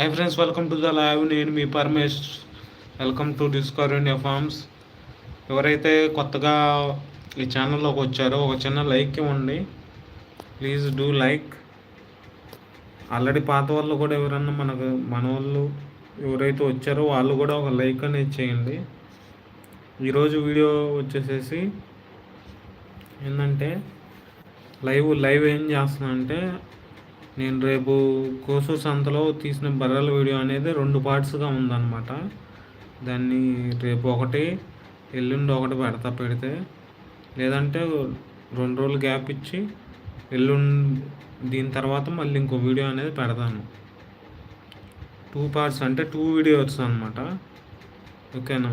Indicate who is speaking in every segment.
Speaker 1: Hi friends welcome to the live నేను మీ Paramesh welcome to discover India farms ఎవరైతే కొత్తగా ఈ ఛానల్లోకి వచ్చారో ఒక చిన్న లైక్ ఇవ్వండి. ప్లీజ్ డూ లైక్ ఆల్రెడీ పాత వాళ్ళు కూడా ఎవరన్నా మనకు మన వాళ్ళు ఎవరైతే వచ్చారో వాళ్ళు కూడా ఒక లైక్ అనేది చేయండి. ఈరోజు వీడియో వచ్చేసేసి ఏంటంటే లైవ్ లైవ్ ఏం చేస్తున్నా అంటే నేను రేపు కోసు సంతలో తీసిన బర్రెల వీడియో అనేది రెండు పార్ట్స్గా ఉందన్నమాట. దాన్ని రేపు ఒకటి ఎల్లుండి ఒకటి పెడతా పెడితే. లేదంటే రెండు రోజులు గ్యాప్ ఇచ్చి ఎల్లుండి దీని తర్వాత మళ్ళీ ఇంకో వీడియో అనేది పెడతాను. టూ పార్ట్స్ అంటే టూ వీడియోస్ అనమాట ఓకేనా?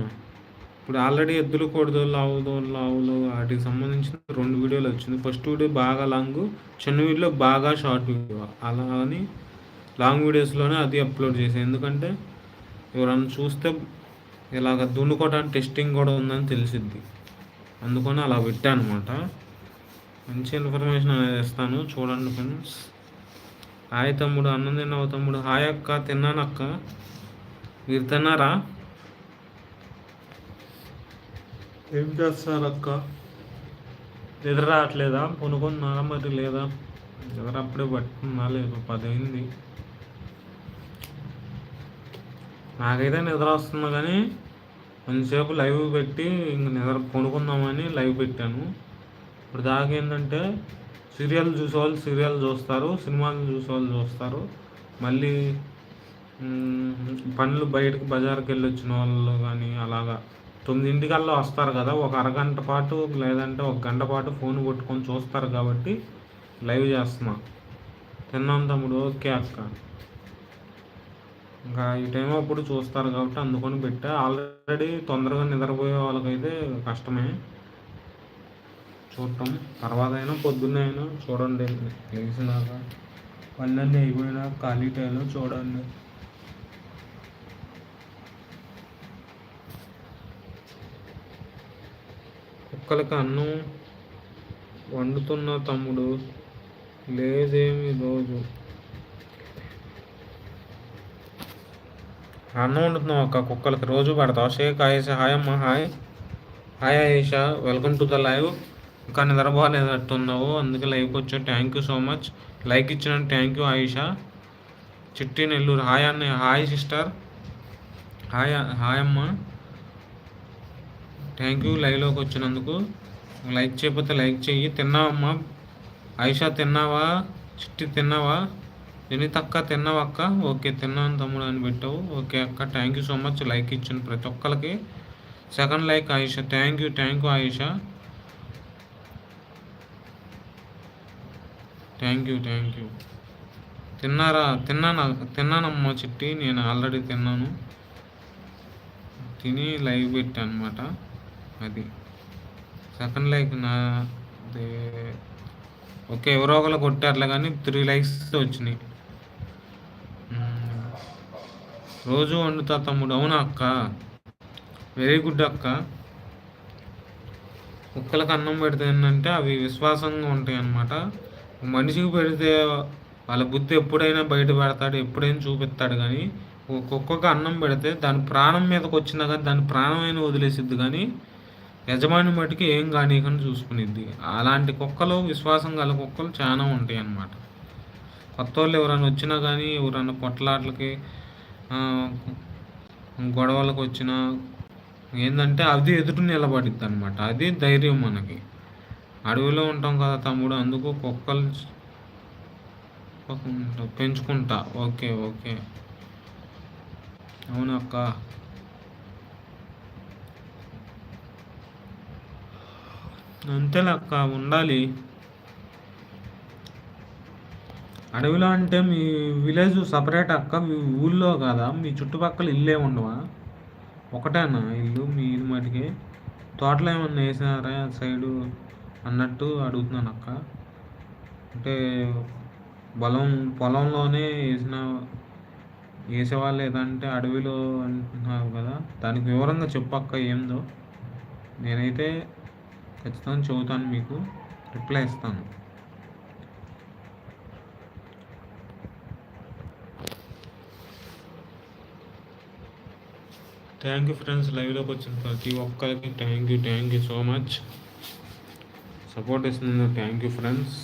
Speaker 1: ఇప్పుడు ఆల్రెడీ ఎద్దులు కొడదోళ్ళు ఆవుదోళ్ళు ఆవులు వాటికి సంబంధించిన రెండు వీడియోలు వచ్చింది. ఫస్ట్ వీడియో బాగా లాంగ్ చిన్న వీడియో బాగా షార్ట్ వీడియో. అలా అని లాంగ్ వీడియోస్లోనే అది అప్లోడ్ చేసాను ఎందుకంటే ఎవరన్నా చూస్తే ఇలాగ దున్నుకోవడానికి టెస్టింగ్ కూడా ఉందని తెలిసిద్ది. అందుకని అలా పెట్టాను అనమాట మంచి ఇన్ఫర్మేషన్ అనేది ఇస్తాను. చూడండి ఫ్రెండ్స్. హాయ్ తమ్ముడు అన్నం తిన్నావు తమ్ముడు? హాయ్ అక్క తిన్నాను అక్క మీరు తిన్నారా? ఏం చేస్తారు అక్క? నిద్ర రావట్లేదా కొనుక్కున్నారా మరి లేదా? నిద్ర అప్పుడే పట్టుకున్నా లేదు పది అయింది నాకైతే నిద్ర వస్తుంది కానీ కొంతసేపు లైవ్ పెట్టి ఇంక నిద్ర కొనుక్కుందామని లైవ్ పెట్టాను. ఇప్పుడు దాకా ఏంటంటే సీరియల్ చూసేవాళ్ళు సీరియల్ చూస్తారు సినిమాలు చూసేవాళ్ళు చూస్తారు. మళ్ళీ పనులు బయటకు బజార్కి వెళ్ళి వచ్చిన వాళ్ళు కానీ అలాగా. తొమ్మిదింటికల్లా వస్తారు కదా ఒక అరగంట పాటు లేదంటే ఒక గంట పాటు ఫోన్ కొట్టుకొని చూస్తారు కాబట్టి లైవ్ చేస్తున్నా. తిన్నాం తమ్ముడు ఓకే అక్క. ఇంకా ఈ టైం అప్పుడు చూస్తారు కాబట్టి అందుకొని పెట్టా. ఆల్రెడీ తొందరగా నిద్రపోయే వాళ్ళకైతే కష్టమే. చూడటం తర్వాత అయినా పొద్దున్నే అయినా చూడండి. లేచినాక పన్నెండు అయిపోయినా ఖాళీ టైంలో చూడండి. కుక్కలకి అన్నం వండుతున్న తమ్ముడు లేదేమి రోజు. అన్నం వండుతున్నావు అక్క కుక్కలకి రోజు పెడతావు. షేక్ ఆయేష హాయ్ అమ్మ hi. Hi Ayesha welcome to the live. ఇంకా నిద్రపోలేదట్టున్నావు అందుకే లైవ్కి వచ్చావు. Thank you so much like ఇచ్చిన thank you Ayesha. Chitti Nellore. Hi అన్న హాయ్ సిస్టర్. హాయ్ హాయ్ అమ్మ థ్యాంక్ యూ లైవ్లోకి వచ్చినందుకు లైక్ చేయకపోతే లైక్ చెయ్యి. తిన్నావమ్మా? ఐషా తిన్నావా? చిట్టి తిన్నావా? తిని తక్క తిన్నావా అక్క? ఓకే తిన్నాను తమ్ముడు అని పెట్టావు. ఓకే అక్క thank you so much like ఇచ్చిన ప్రతి ఒక్కరికి second like Ayesha. Thank you thank you Ayesha. Thank you thank you తిన్నారా? తిన్నాను? తిన్నానమ్మా చిట్టి. నేను ఆల్రెడీ తిన్నాను. తిని లైవ్ పెట్టాను అనమాట అది. సెకండ్ లైక్ నా ఓకే ఎవరో ఒకరు కొట్టారులే కానీ త్రీ లైక్స్ వచ్చినాయి. రోజు వండుతా తమ్ముడు అవునా అక్క? వెరీ గుడ్ అక్క. కుక్కలకు అన్నం పెడితే ఏంటంటే అవి విశ్వాసంగా ఉంటాయి అన్నమాట. మనిషికి పెడితే వాళ్ళ బుద్ధి ఎప్పుడైనా బయట పెడతాడు ఎప్పుడైనా చూపిస్తాడు కానీ కుక్కకు అన్నం పెడితే దాని ప్రాణం మీదకి వచ్చినా కానీ దాని ప్రాణమైన వదిలేసిద్ది కానీ యజమాని మటుకు ఏం కానీయకుండా చూసుకునిద్ది. అలాంటి కుక్కలు విశ్వాసం గల కుక్కలు చాలా ఉంటాయి అన్నమాట. కొత్త వాళ్ళు ఎవరైనా వచ్చినా కానీ ఎవరైనా పొట్టలాట్లకి గొడవలకు వచ్చినా ఏంటంటే అది ఎదురు నిలబడిద్ది అనమాట అది ధైర్యం మనకి. అడవిలో ఉంటాం కదా తమ్ముడు అందుకు కుక్కలు పెంచుకుంటా. Okay okay. అవునక్క. అంతేలే అక్క ఉండాలి. అడవిలో అంటే మీ విలేజ్ సపరేట్ అక్క మీ ఊళ్ళో కదా? మీ చుట్టుపక్కల ఇల్లే ఉండవా ఒకటేనా ఇల్లు? మీ ఇది మటుకి తోటలో ఏమన్నా వేసారా సైడు అన్నట్టు అడుగుతున్నాను అక్క. అంటే పొలం పొలంలోనే వేసిన వేసేవాళ్ళు ఏదంటే అడవిలో అంటున్నారు కదా? దానికి వివరంగా చెప్పక్క ఏందో? నేనైతే ఖచ్చితంగా చదువుతాను మీకు. రిప్లై ఇస్తాను. థ్యాంక్ యూ ఫ్రెండ్స్ లైవ్లోకి వచ్చిన ప్రతి ఒక్కరికి thank you thank you so much support ఇస్తున్నందుకు thank you friends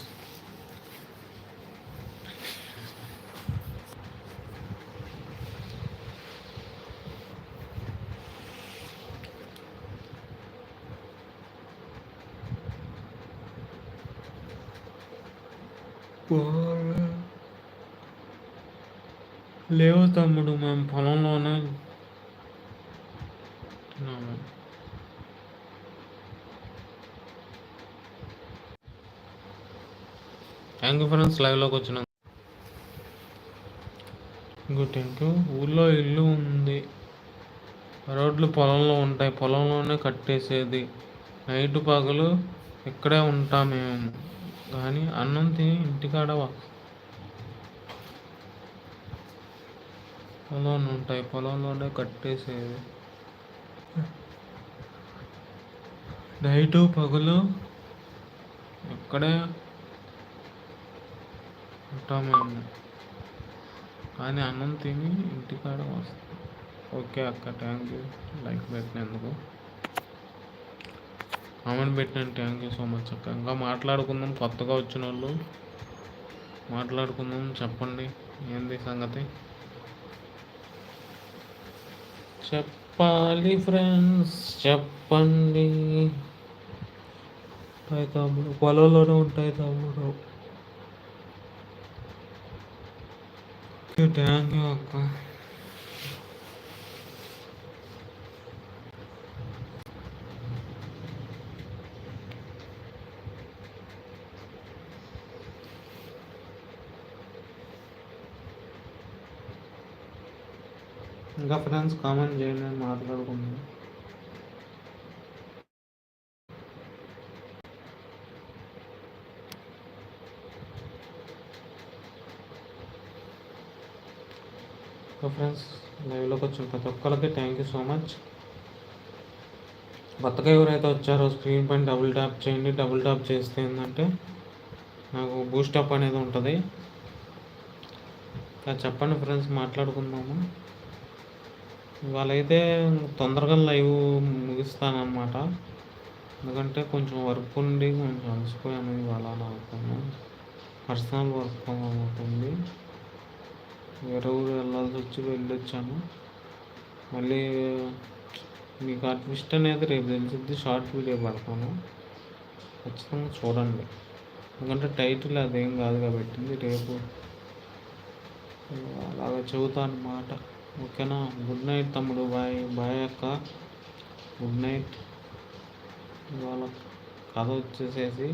Speaker 1: లేవు తమ్ముడు మేము పొలంలోనే థ్యాంక్ యూ ఫ్రెండ్స్ లైవ్లోకి వచ్చిన ఇంకో థ్యాంక్ యూ ఊళ్ళో ఇల్లు ఉంది. రోడ్లు పొలంలో ఉంటాయి. పొలంలోనే కట్టేసేది. నైట్ పగలు ఇక్కడే ఉంటాం మేము. కానీ అన్నం తిని ఇంటికాడ పొలంలో ఉంటాయి పొలంలోనే కట్టేసేది. నైటు పగులు ఇక్కడే ఉంటాం మేము. కానీ అన్నం తిని ఇంటికాడ వస్తాం. ఓకే అక్క థ్యాంక్ యూ లైక్ పెట్టినందుకు. కామెంట్ పెట్టిన థ్యాంక్ యూ సో మచ్ అక్క. ఇంకా మాట్లాడుకుందాం కొత్తగా వచ్చిన వాళ్ళు మాట్లాడుకుందాం చెప్పండి. ఏంది సంగతి? చెప్పాలి ఫ్రెండ్స్ చెప్పండి. తమ్ముడు. పొలంలోనే ఉంటాయి తమ్ముడు. థ్యాంక్ యూ అక్క. ఇంకా ఫ్రెండ్స్ కామెంట్ చేయండి మాట్లాడుకుందాం. ఫ్రెండ్స్ లైవ్లోకి వచ్చిన ప్రతి ఒక్కరికి థ్యాంక్ యూ సో మచ్ కొత్తగా ఎవరైతే వచ్చారో స్క్రీన్ పైన డబుల్ ట్యాప్ చేయండి. డబుల్ ట్యాప్ చేస్తే ఏంటంటే నాకు బూస్టప్ అనేది ఉంటుంది. చెప్పండి ఫ్రెండ్స్ మాట్లాడుకుందాము? ఇవాళైతే తొందరగా లైవ్ ముగిస్తానమాట ఎందుకంటే కొంచెం వర్క్ ఉండి కొంచెం అలసిపోయాను ఇవాళ నాకు. పర్సనల్ వర్క్ ఉంటుంది వేరే ఊరు వెళ్ళాల్సి వచ్చి వెళ్ళొచ్చాను. మళ్ళీ మీకు ఆ ట్విస్ట్ అనేది రేపు తెలిసిద్ది షార్ట్ వీడియో పెడతాను. ఖచ్చితంగా చూడండి. ఎందుకంటే టైటిల్ అదేం కాదు కాబట్టి రేపు అలాగ చెబుతాను అన్నమాట ఓకేనా? గుడ్ నైట్ తమ్ముడు. బాయ్. బాయ్ అక్క. Good night. ఇవాళ కథ వచ్చేసేసి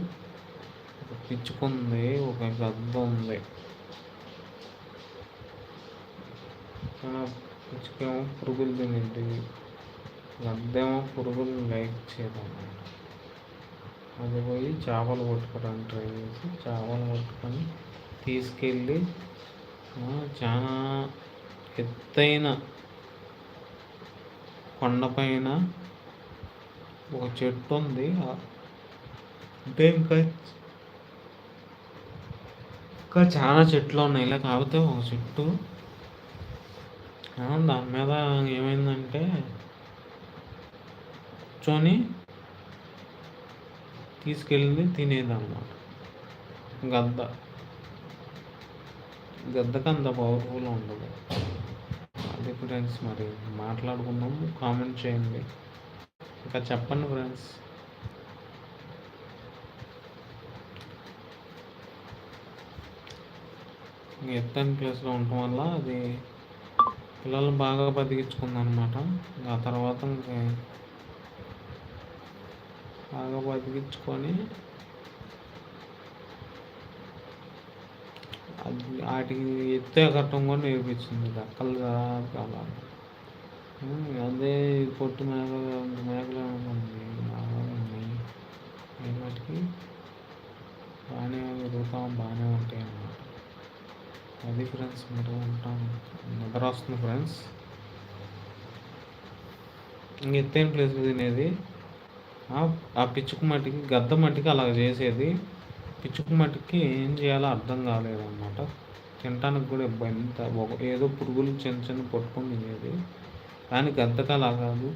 Speaker 1: ఒక పిచ్చుకుంది ఒక గద్ద ఉంది. పిచ్చుకేమో పురుగులు తినేది. గద్దేమో పురుగులు లైక్ చేయదన్నమాట అది పోయి చేపలు కొట్టుకోవడానికి ట్రై చేసి చేపలు పట్టుకొని తీసుకెళ్ళి చాలా ఎత్తైన కొండపైన ఒక చెట్టు ఉంది అంటే ఇంకా ఇంకా చాలా చెట్లు ఉన్నాయి ఇలా కాకపోతే ఒక చెట్టు. దాని మీద ఏమైందంటే కూర్చొని తీసుకెళ్ళింది తినేదన్నమాట. గద్ద. గద్దకు అంత పవర్ఫుల్ ఉండదు. అది ఫ్రెండ్స్ మరి మాట్లాడుకుందాం కామెంట్ చేయండి. ఇంకా చెప్పండి ఫ్రెండ్స్. ఎత్తని ప్లేస్లో ఉండటం వల్ల అది పిల్లలు బాగా బతికించుకుంది అనమాట ఆ తర్వాత బాగా బతికించుకొని వాటికి ఎత్తే కట్టడం కూడా నేర్పించింది రెక్కలు అలా అదే పొట్టు మేకలు మేకలు ఉంది వాటికి? బాగానే ఎదుగుతాం బాగానే ఉంటాయి అన్నమాట. అది ఫ్రెండ్స్ మీరు ఉంటాం నిద్ర వస్తుంది ఫ్రెండ్స్ ఇంక ఎత్తైన ప్లేస్ తినేది? ఆ పిచ్చుకు మట్టికి గద్ద మట్టికి అలా చేసేది. పిచ్చుకు మట్టుకి ఏం చేయాలో అర్థం కాలేదన్నమాట. తినటానికి కూడా ఇబ్బంది ఏదో పురుగులు చిన్న చిన్న పట్టుకొని తినేది. కానీ గద్దకు కాదు.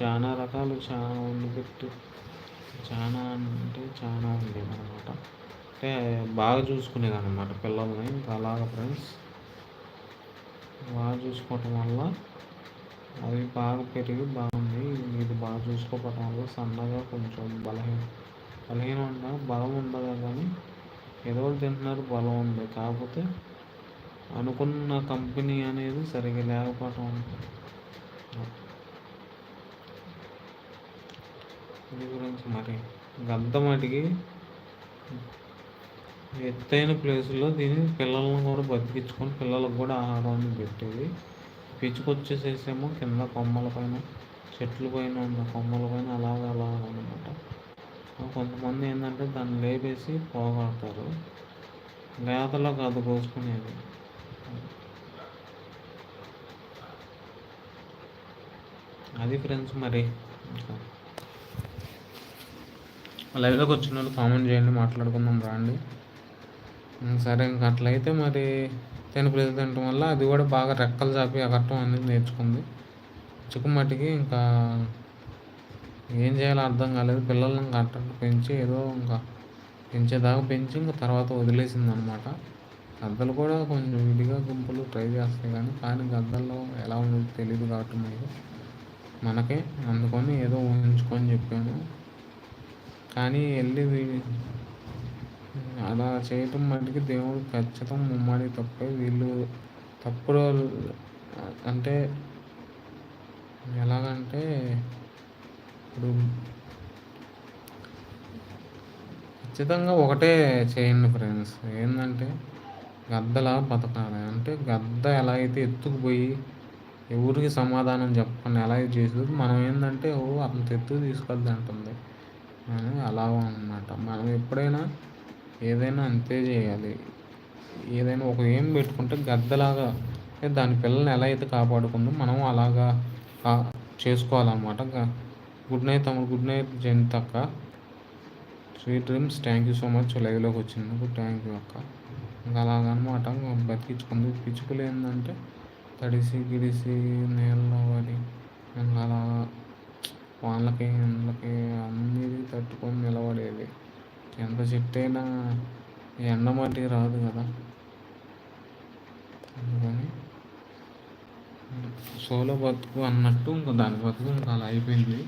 Speaker 1: చాలా రకాలు చాలా పెట్టి చాలా అంటే చాలా ఉండేది అనమాట అంటే బాగా చూసుకునేది అనమాట పిల్లల్ని. ఇంకా అలాగ ఫ్రెండ్స్. బాగా చూసుకోవటం వల్ల అవి బాగా పెరిగి బాగుంది. ఇది బాగా చూసుకోవటం వల్ల సన్నగా కొంచెం బలహీన బలహీనం ఉందా బలం ఉండదు కానీ ఏదో తింటున్నారు బలం ఉంది. కాకపోతే అనుకున్న కంపెనీ అనేది సరిగ్గా లేకపోవటం ఇది గురించి మరి గద్ద మటికి ఎత్తైన ప్లేసుల్లో దీన్ని పిల్లలను కూడా బతికించుకొని పిల్లలకు కూడా ఆహారాన్ని పెట్టేది. పిచ్చుకొచ్చేసేసేమో కింద కొమ్మల పైన చెట్ల పైన ఉన్న కొమ్మల పైన అలాగ అలాగ అనమాట కొంతమంది ఏంటంటే దాన్ని లేపేసి పోగొడతారు. లేతలో కాదు కోసుకునేది అది ఫ్రెండ్స్ మరి. లైవ్లోకి వచ్చిన వాళ్ళు కామెంట్ చేయండి మాట్లాడుకుందాం రాండి. సరే ఇంక అట్లయితే మరి తేనె పిల్లలు తినటం వల్ల అది కూడా బాగా రెక్కలు చాపి ఎగరటం అనేది నేర్చుకుంది. చిక్కుమట్టికి ఇంకా ఏం చేయాలో అర్థం కాలేదు. పిల్లల్ని ఇంకా అట్టట్టు పెంచి ఏదో ఇంకా పెంచేదాకా పెంచి ఇంకా తర్వాత వదిలేసింది అనమాట గద్దలు కూడా కొంచెం విడిగా గుంపులు ట్రై చేస్తాయి కానీ కానీ గద్దల్లో ఎలా ఉండదు తెలియదు కాబట్టి మీకు. మనకే అందుకొని ఏదో ఊహించుకొని చెప్పాను కానీ వెళ్ళి అలా చేయటం మటుకి దేవుడు ఖచ్చితం ముమ్మడి తప్పే. వీళ్ళు తప్పుడు అంటే ఎలాగంటే ఇప్పుడు ఖచ్చితంగా ఒకటే చేయండి ఫ్రెండ్స్. ఏంటంటే గద్దలా బతకాలి అంటే గద్ద ఎలా అయితే ఎత్తుకుపోయి ఎవరికి సమాధానం చెప్పకుండా ఎలా చేసేది మనం ఏంటంటే ఓ అంత ఎత్తుకు తీసుకొద్ది అంటుంది. అలా అనమాట మనం ఎప్పుడైనా ఏదైనా అంతే చేయాలి. ఏదైనా ఒక ఏం పెట్టుకుంటే గద్దలాగా దాని పిల్లల్ని ఎలా అయితే కాపాడుకుందో మనం అలాగా చేసుకోవాలన్నమాట. గుడ్ నైట్ తమ్ముడు గుడ్ నైట్ జయంత్ అక్క. Sweet dreams thank you so much. లైవ్లోకి వచ్చినందుకు థ్యాంక్ యూ అక్క. ఇంకా అలాగనమాట బతికించుకుంది. పిచ్చుకలు ఏంటంటే తడిసి గిడిసి నీళ్ళలో పడి ఇంకా అలా వాళ్ళకి ఎండలకి అన్నీ తట్టుకొని నిలబడేది. ఎంత చెట్టు అయినా ఎండ మట్టి రాదు కదా. అందుకని సోలో బతుకు అన్నట్టు ఇంకా దాని బతుకు ఇంకా అలా అయిపోయింది.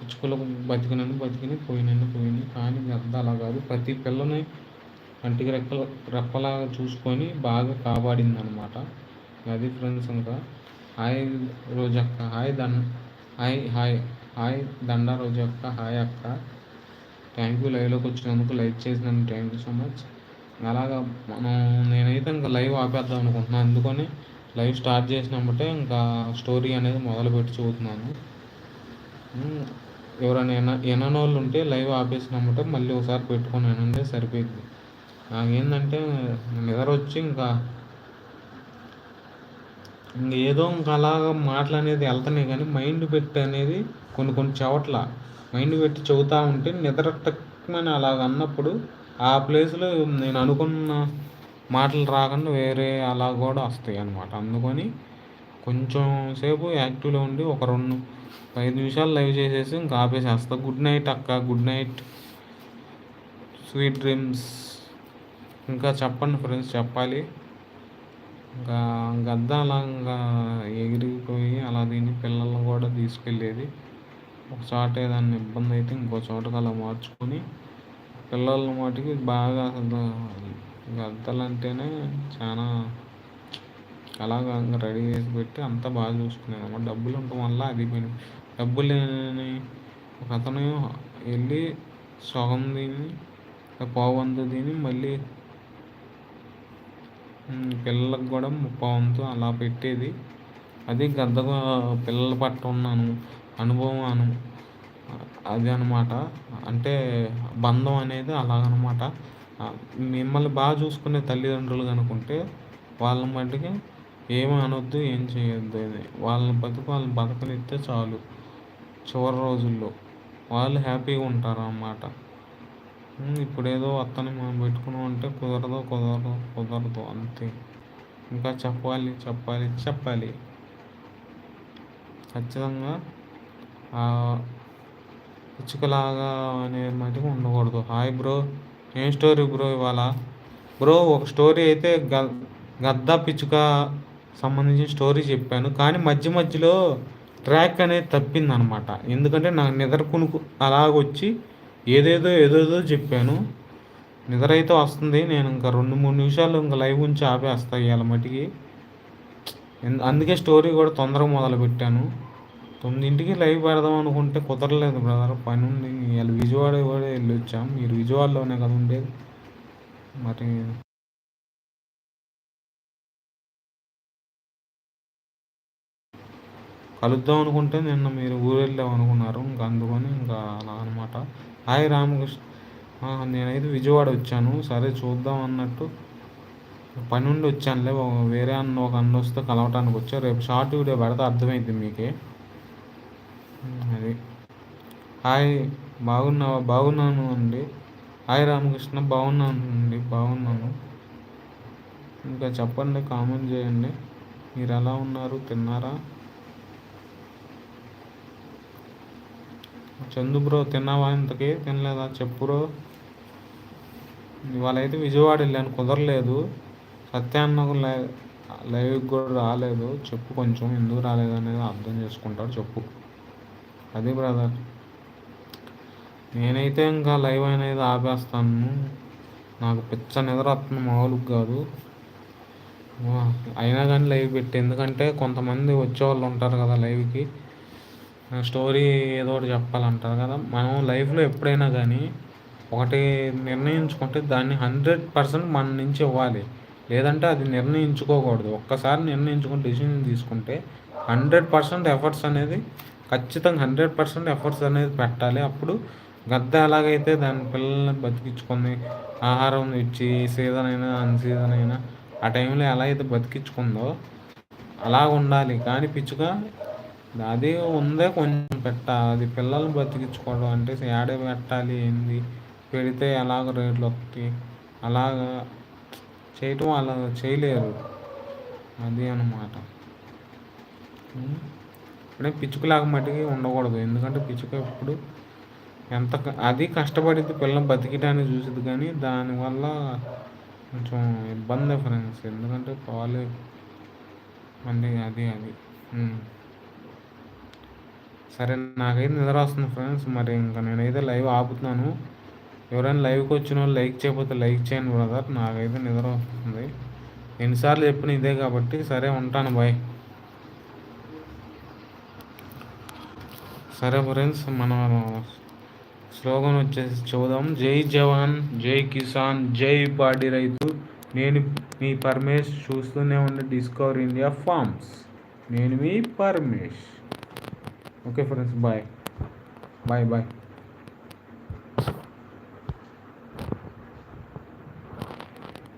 Speaker 1: పిచ్చుకలకు బతికినన్ను బతికిని పోయినన్ను పోయినాయి కానీ గద్ద అలా కాదు. ప్రతి పిల్లని కంటికి రెక్కల రెప్పలాగా చూసుకొని బాగా కాపాడింది అనమాట అది ఫ్రెండ్స్ ఇంకా. హాయ్ రోజక్క హాయ్ దన్ హాయ్ హాయ్ హాయ్ దండా రోజు అక్క హాయ్ అక్క. థ్యాంక్ యూ లైవ్లోకి వచ్చినందుకు లైక్ చేసినందుకు థ్యాంక్ యూ సో మచ్ అలాగా మనం నేనైతే ఇంకా లైవ్ ఆపేద్దాం అనుకుంటున్నాను అందుకని లైవ్ స్టార్ట్ చేసినప్పుడే ఇంకా స్టోరీ అనేది మొదలుపెట్టి చూస్తున్నాను ఎవరైనా ఎన ఎనని వాళ్ళు ఉంటే లైవ్ ఆపేసినప్పుడే మళ్ళీ ఒకసారి పెట్టుకొని వినంటే సరిపోయింది. నాకేంటంటే నిద్ర వచ్చి ఇంకా ఏదో ఇంకా అలాగా మాటలు అనేది వెళ్తున్నాయి కానీ మైండ్ పెట్టి అనేది కొన్ని కొన్ని చవట్ల మైండ్ పెట్టి చెబుతూ ఉంటే నిద్ర టక్కుమని అలాగ అన్నప్పుడు ఆ ప్లేస్లో నేను అనుకున్న మాటలు రాకుండా వేరే అలా కూడా వస్తాయి అన్నమాట. అందుకని కొంచెం సేపు యాక్టివ్లో ఉండి ఒక రెండు ఐదు నిమిషాలు లైవ్ చేసేసి ఇంకా ఆపేసేస్తా. గుడ్ నైట్ అక్క గుడ్ నైట్ స్వీట్ డ్రీమ్స్ ఇంకా చెప్పండి ఫ్రెండ్స్ చెప్పాలి. ఇంకా గద్ద అలా ఇంకా ఎగిరిపోయి అలా దీన్ని పిల్లలను కూడా తీసుకెళ్ళేది. ఒక చోట ఏదైనా ఇబ్బంది అయితే ఇంకో చోటకి అలా మార్చుకొని పిల్లల మటుకి బాగా అసలు గద్దలు అంటేనే చాలా అలాగా రెడీ చేసి పెట్టి అంతా బాగా చూసుకునేది అనమాట. డబ్బులు ఉండటం వల్ల అది పోయింది డబ్బులు లేని ఒక అతను వెళ్ళి సగం తిని పావంతు దీని మళ్ళీ పిల్లలకు కూడా ముప్పావంతు అలా పెట్టేది. అది గద్దగా పిల్లల పట్ల ఉన్నాను అనుభవం అను అది అనమాట. అంటే బంధం అనేది అలాగనమాట. మిమ్మల్ని బాగా చూసుకునే తల్లిదండ్రులు కనుకుంటే వాళ్ళ మట్టుకి ఏమీ అనొద్దు ఏం చేయొద్దు అది వాళ్ళని బతుకు వాళ్ళని బతకనిస్తే చాలు. చివరి రోజుల్లో. వాళ్ళు హ్యాపీగా ఉంటారు అన్నమాట. ఇప్పుడేదో అత్తని మనం పెట్టుకున్నాం అంటే కుదరదు కుదరదు కుదరదు అంతే. ఇంకా చెప్పాలి చెప్పాలి చెప్పాలి. ఖచ్చితంగా పిచ్చుకలాగా అనే మటుకు ఉండకూడదు. Hi bro. ఏం స్టోరీ బ్రో ఇవాళ? బ్రో ఒక స్టోరీ అయితే గ గద్ద పిచ్చుక సంబంధించిన స్టోరీ చెప్పాను. కానీ మధ్య మధ్యలో ట్రాక్ అనేది తప్పిందనమాట. ఎందుకంటే నాకు నిద్ర కునుకు అలాగొచ్చి ఏదేదో ఏదేదో చెప్పాను. నిద్ర అయితే వస్తుంది. నేను ఇంకా రెండు మూడు నిమిషాలు ఇంకా లైవ్ ఉంచి ఆపేస్తా ఇవాళ మటుకి. అందుకే స్టోరీ కూడా తొందరగా మొదలు పెట్టాను తొమ్మిదింటికి లైవ్ పెడదాం అనుకుంటే కుదరలేదు బ్రదర్. పని ఉంది. ఇవాళ విజయవాడ కూడా వెళ్ళి వచ్చాం మీరు విజయవాడలోనే కదా ఉండేది. మరి కలుద్దాం అనుకుంటే నిన్న మీరు ఊరు వెళ్ళాం అనుకున్నారు. ఇంకా అందుకని ఇంకా అలా అనమాట హాయ్ రామకృష్ణ. నేనైతే విజయవాడ వచ్చాను. సరే చూద్దాం అన్నట్టు పని నుండి వచ్చానులే. వేరే అన్న ఒక అన్న వస్తే కలవటానికి వచ్చా. రేపు షార్ట్ వీడియో పెడితే అర్థమైంది మీకే. అది. హాయ్ బాగున్నావా? బాగున్నాను అండి. హాయ్ రామకృష్ణ బాగున్నాను అండి. బాగున్నాను. ఇంకా చెప్పండి కామెంట్ చేయండి. మీరు ఎలా ఉన్నారు? తిన్నారా? చందు బ్రో తిన్నావా ఇంతకీ? తినలేదా? చెప్పు బ్రో. ఇవాళ అయితే విజయవాడ వెళ్ళాను కుదరలేదు. సత్యాన్న లైవ్ కూడా రాలేదు. చెప్పు కొంచెం ఎందుకు రాలేదు అనేది అర్థం చేసుకుంటాడు చెప్పు. అది బ్రదర్. నేనైతే ఇంకా లైవ్ అనేది ఆపేస్తాను. నాకు పిచ్చ నిద్రత్న మామూలుగా కాదు. అయినా కానీ లైవ్ పెట్టి ఎందుకంటే కొంతమంది వచ్చేవాళ్ళు ఉంటారు కదా లైవ్కి. స్టోరీ ఏదో ఒకటి చెప్పాలంటారు కదా. మనం లైఫ్లో ఎప్పుడైనా కానీ ఒకటి నిర్ణయించుకుంటే దాన్ని హండ్రెడ్ పర్సెంట్ మన నుంచి ఇవ్వాలి. లేదంటే అది నిర్ణయించుకోకూడదు. ఒక్కసారి నిర్ణయించుకుని డెసిషన్ తీసుకుంటే హండ్రెడ్ పర్సెంట్ ఎఫర్ట్స్ అనేది ఖచ్చితంగా హండ్రెడ్ పర్సెంట్ ఎఫర్ట్స్ అనేది పెట్టాలి. అప్పుడు గద్ద ఎలాగైతే దాని పిల్లల్ని బతికించుకుంది ఆహారం ఇచ్చి సీజన్ అయినా అన్ సీజన్ అయినా ఆ టైంలో ఎలా అయితే బతికించుకుందో అలా ఉండాలి కానీ పిచ్చుక అది ఉందే కొంచెం పెట్ట. అది పిల్లల్ని బతికించుకోవడం అంటే ఏడ పెట్టాలి ఏంది? పెడితే ఎలాగ రేట్లు వస్తాయి అలాగా చేయటం అలా చేయలేరు. అది అన్నమాట. అంటే పిచ్చుకలాగా మట్టికి ఉండకూడదు. ఎందుకంటే పిచ్చుక ఎప్పుడు ఎంత అది కష్టపడితే పిల్లలు బతికటానికి చూసిద్ది కానీ దానివల్ల కొంచెం ఇబ్బంది ఫ్రెండ్స్ ఎందుకంటే పాలు మళ్ళీ అది అది. సరే నాకైతే నిద్ర వస్తుంది ఫ్రెండ్స్ మరి ఇంకా నేనైతే లైవ్ ఆపుతున్నాను. ఎవరైనా లైవ్కి వచ్చిన వాళ్ళు లైక్ చేయకపోతే లైక్ చేయండి బ్రదర్ నాకైతే నిద్ర వస్తుంది. ఎన్నిసార్లు చెప్పిన ఇదే కాబట్టి సరే ఉంటాను బాయ్ సరే ఫ్రెండ్స్ మన స్లోగన్ వచ్చేసి చూద్దాం. జై జవాన్ జై కిసాన్ జై పాడి రైతు. నేను మీ పరమేష్ చూస్తూనే ఉండే డిస్కవర్ ఇండియా ఫార్మ్స్ నేను మీ Paramesh. Okay friends bye bye bye